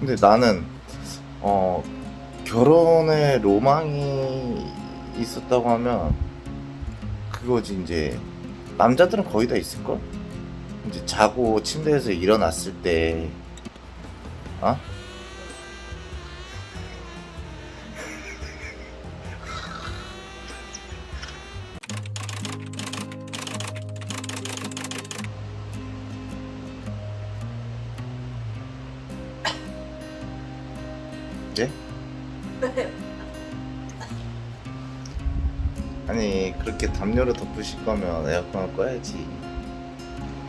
근데 나는 어 결혼에 로망이 있었다고 하면 그거지 이제 남자들은 거의 다 있을 걸. 이제 자고 침대에서 일어났을 때, 어? 네? 아니 그렇게 담요를 덮으실 거면 에어컨을 꺼야지.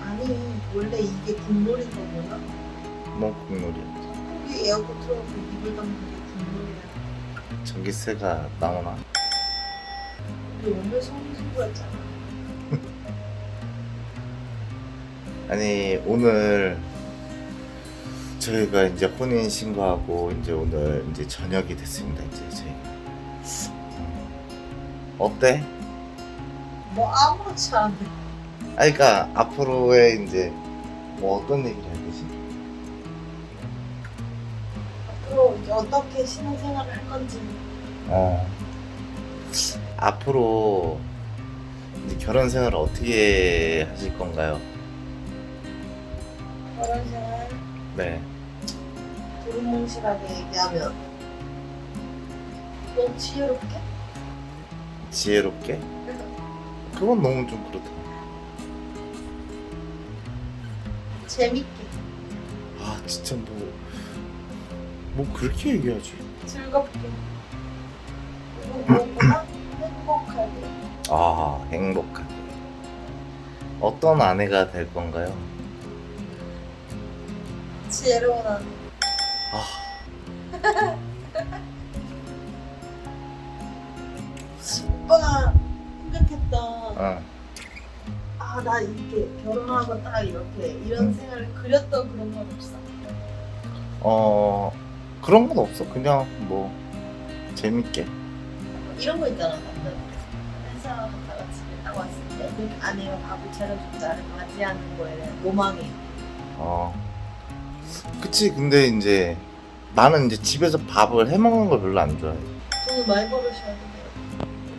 아니 원래 이게 국물인 거구나. 뭐 국물이야. 거기 에어컨 틀어서 이불 덮는 게 국물이야. 전기세가 나오나? 우리 오늘 성수부였잖아. 아니 오늘 저희가 이제 혼인 신고하고 이제 오늘 이제 저녁이 됐습니다. 이제 저희 어때? 뭐 아무렇지 않은데. 아니 그러니까 앞으로의 이제 뭐 어떤 얘기를 해야 되지? 앞으로 이제 어떻게 신혼생활을 할 건지 어 앞으로 이제 결혼 생활을 어떻게 하실 건가요? 결혼 생활 네. 두루뭉실하게 얘기하면 너무 지혜롭게? 지혜롭게? 그건 너무 좀 그렇다. 재밌게 아 진짜 뭐, 뭐 그렇게 얘기하지. 즐겁게 그리고 무엇보다 행복하게 아 행복하게. 어떤 아내가 될 건가요? 지혜로운 아내 아 오빠가 생각했던 어. 아나 이렇게 결혼하고 딱 이렇게 이런 음. 생활을 그렸던 그런 건 없어 어 그런 건 없어. 그냥 뭐 재밌게. 이런 거 있잖아 남들 회사 갔다가 집에 딱 왔을 때 이렇게 아내가 밥을 나를 맞이하는 거에 대한 로망이 어. 그치 근데 이제 나는 이제 집에서 밥을 해 먹는 걸 별로 안 좋아해. 돈을 많이 벌으셔야 돼요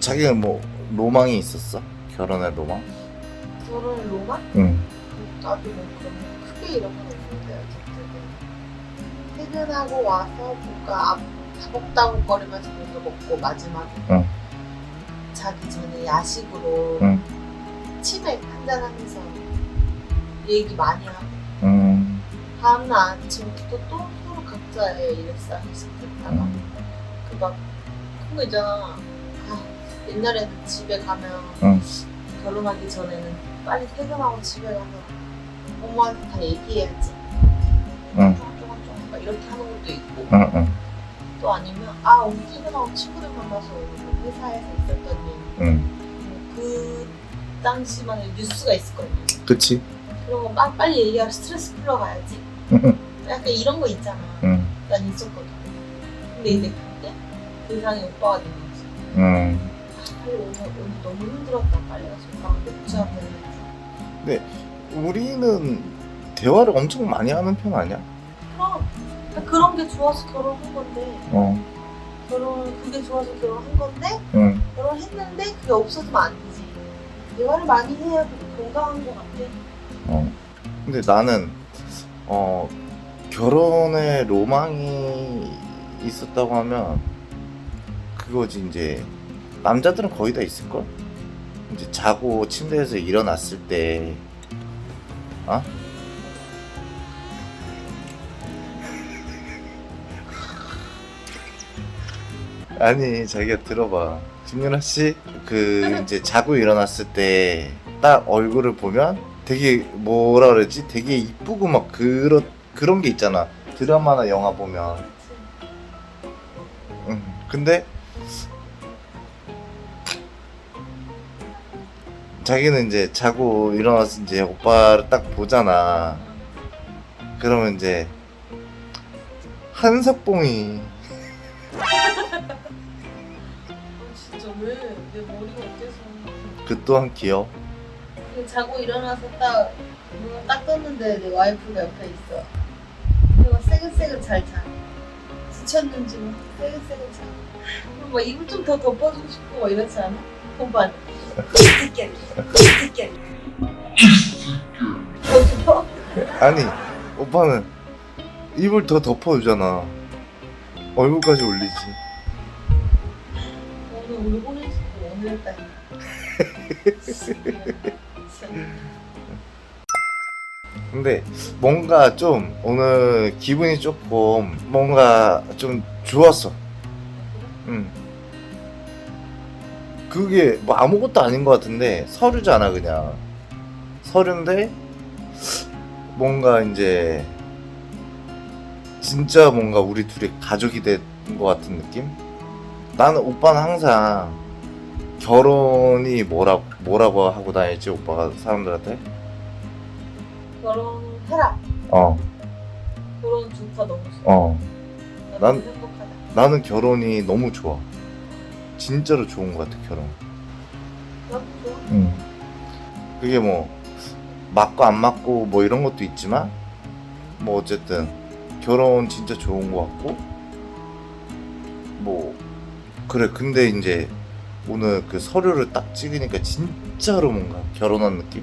자기가 뭐 로망이 있었어? 결혼의 로망? 결혼 로망? 응. 나도 뭐 그런 크게 이런 건 없는데 어쨌든 퇴근하고 와서 뭔가 앞- 다복다복거리면서 뭔가 먹고 마지막에 응. 자기 전에 야식으로 응. 치맥 한잔 하면서 얘기 많이 하고 음. 다음날 아침부터 또 서로 각자의 일상을 시작했다가 음. 그막 그런 거 있잖아 아, 옛날에는 집에 가면 응. 결혼하기 전에는 빨리 퇴근하고 집에 가서 엄마한테 다 얘기해야지 응. 막 이렇게 하는 것도 있고 응. 응. 또 아니면 아 오늘 퇴근하고 친구들 만나서 오늘 회사에서 있었던 일 응. 그 당시만의 뉴스가 있을 거예요 그치? 그런 거 빠- 빨리 얘기하고 스트레스 풀러 가야지 응. 약간 이런 거 있잖아 응. 난 있었거든 근데 이제 그때 그 이상의 오빠가 된 거지 응. 아, 빨리 오늘, 오늘 너무 힘들었다 빨리 가서 오빠가 해야지 우리는 대화를 엄청 많이 하는 편 아니야? 그럼 그러니까 그런 게 좋아서 결혼한 건데 어. 결혼 그게 좋아서 결혼한 건데 응. 결혼했는데 그게 없어지면 안 되지 대화를 많이 해야 그게 건강한 것 같아 어. 근데 나는 어 결혼에 로망이 있었다고 하면 그거지 이제 남자들은 거의 다 있을 걸. 이제 자고 침대에서 일어났을 때, 어? 아니 자기가 들어봐. 김윤아 씨, 그 이제 자고 일어났을 때 딱 얼굴을 보면 되게 뭐라 그러지? 되게 이쁘고 막 그런 그런 게 있잖아. 드라마나 영화 보면. 응. 근데 자기는 이제 자고 일어나서 이제 오빠를 딱 보잖아. 그러면 이제 한석봉이 아, 진짜 왜 내 머리가 어때서 그 또한 귀여워. 그 자고 일어나서 딱 눈을 딱 떴는데 내 와이프가 옆에 있어. 세게 새근새근 잘 자. 지쳤는지 뭐 새근새근 자. 그럼 막 이불 좀 더 덮어주고 싶고 막 이렇지 않아? 오빠 이새끼야 이새끼야 더 덮어? 아니 오빠는 이불 더 덮어주잖아 얼굴까지 올리지 오늘 우리 혼인식 오늘 했다 근데 뭔가 좀 오늘 기분이 조금 뭔가 좀 좋았어. 응. 그게 뭐 아무것도 아닌 것 같은데 서류잖아 그냥. 서류인데 뭔가 이제 진짜 뭔가 우리 둘이 가족이 된 것 같은 느낌? 나는 오빠는 항상 결혼이 뭐라, 뭐라고 하고 다니지 오빠가 사람들한테? 결혼해라 어, 결혼 좋다 너무 좋아 어. 나 난- 행복하다 나는 결혼이 너무 좋아. 진짜로 좋은 것 같아 결혼. 나도 좋아 응. 그게 뭐 맞고 안 맞고 뭐 이런 것도 있지만 뭐 어쨌든 결혼 진짜 좋은 것 같고 뭐 그래 근데 이제 오늘 그 서류를 딱 찍으니까 진짜로 뭔가 결혼한 느낌?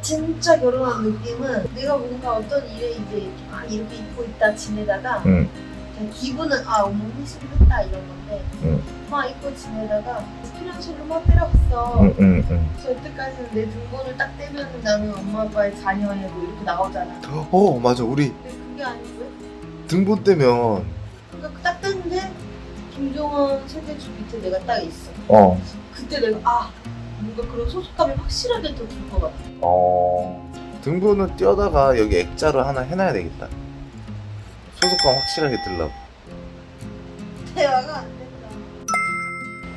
진짜 결혼한 느낌은 내가 뭔가 어떤 일에 이제 아 이렇게 입고 있다 지내다가 응. 그냥 기분은 아 어머 회식을 했다 이런 건데 응. 막 입고 지내다가 스피런실로 막 때려봤어 응, 응, 응. 그래서 여태까지는 내 등본을 딱 떼면 나는 엄마 아빠의 자녀에 뭐 이렇게 나오잖아 어 맞아 우리 근데 그게 아니고 등본 떼면 그러니까 딱 뗐는데 김종원 세대주 밑에 내가 딱 있어 어 그때 내가 아 뭔가 그런 소속감이 확실하게 더 들 것 같아 어, 등본을 띄어다가 여기 액자로 하나 해놔야 되겠다. 소속감 확실하게 들라고. 대화가 안 된다.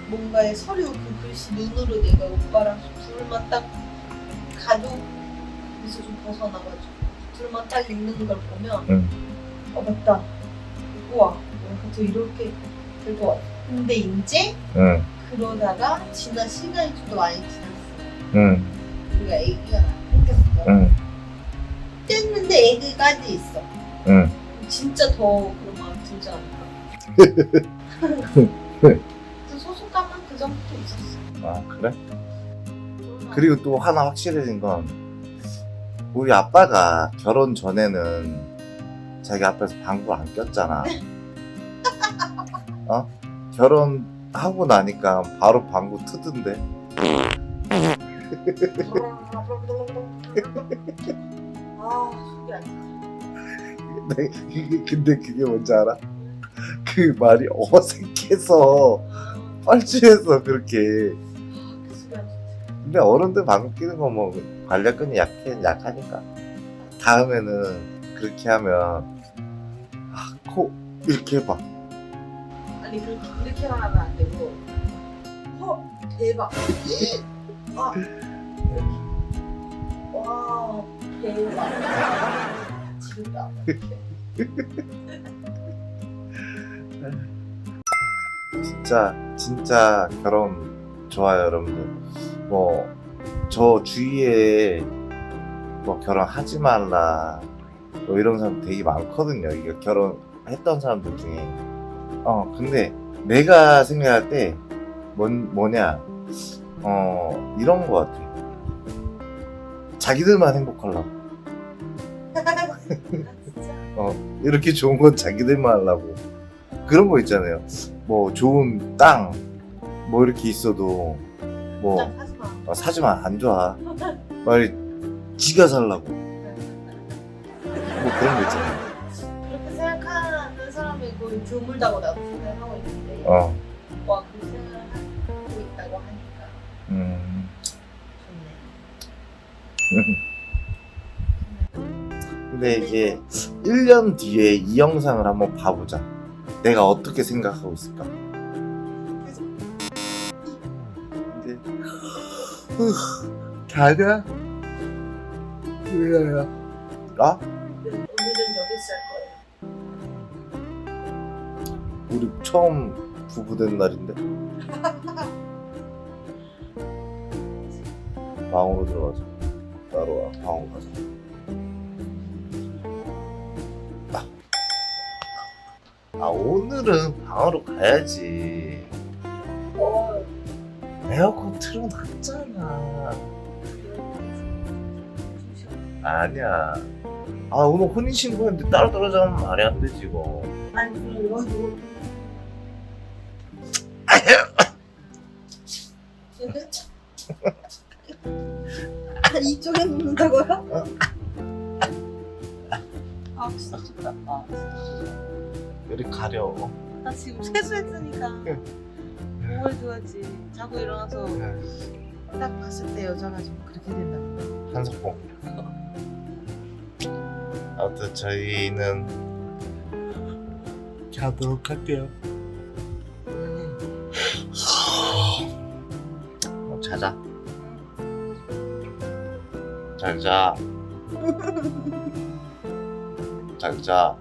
뭔가의 서류 그 글씨 눈으로 내가 오빠랑 둘만 딱 가족에서 좀 벗어나가지고 둘만 딱 읽는 걸 보면 응. 어 맞다. 우와 뭔가 더 이렇게 같아. 근데 이제 응, 그러다가 지난 시간이 좀 더 많이 지났어. 응, 우리가 애기가 생겼어. 응, 뗐는데 애기까지 있어. 응. 진짜 더 그런 마음 들지 않을까? 그래서 소속감은 그 정도 있었어. 아, 그래? 그리고 또 하나 확실해진 건, 우리 아빠가 결혼 전에는 자기 앞에서 방구 안 꼈잖아. 어? 결혼하고 나니까 바로 방구 트던데. 아. 근데 그게, 근데 그게 뭔지 알아? 그 말이 어색해서 뻘쭘해서 그렇게. 근데 어른들 방귀 끼는 거뭐 관략근이 약해 약하니까 다음에는 그렇게 하면 아, 코 이렇게 해봐 아니 그렇게 이렇게만 하면 안 되고 허 대박 아 이렇게 와 대박 지른다 진짜 진짜 결혼 좋아요 여러분들. 뭐 저 주위에 뭐 결혼하지 말라 뭐 이런 사람 되게 많거든요. 이게 결혼했던 사람들 중에 어 근데 내가 생각할 때 뭔, 뭐냐 어 이런 거 같아. 자기들만 행복하려고. 진짜 이렇게 좋은 건 자기들만 하려고. 그런 거 있잖아요. 뭐 좋은 땅 뭐 이렇게 있어도 뭐 마. 어, 사지 마. 안 좋아. 빨리 지가 살라고. 뭐 그런 거 있잖아요 거의 드물다고 나도 생각하고 있는데 어. 와그 생각을 하고 있다고 하니까 음. 좋네. 근데 이제 1년 뒤에 이 영상을 한번 봐보자. 내가 어떻게 생각하고 있을까? 근데 가자 왜야 아? 처음 부부된 날인데? 방으로 들어가자 따라와 방으로 가자 아. 아 오늘은 방으로 가야지. 어, 에어컨 틀어놨잖아. 아니야. 아 오늘 혼인신고했는데 따로 떨어지면 말이 안 되지 이거. 아니 그럼 여기 아 이쪽에 눕는다고요? 아 진짜 좋다. 아, 여기 가려 나 지금 세수했으니까 뭘 줘야지. 자고 일어나서 딱 봤을 때 여자가 좀 그렇게 된다. 한석봉 아무튼 저희는 자도록 할게요 어, 자자. 잘 자. 잘 자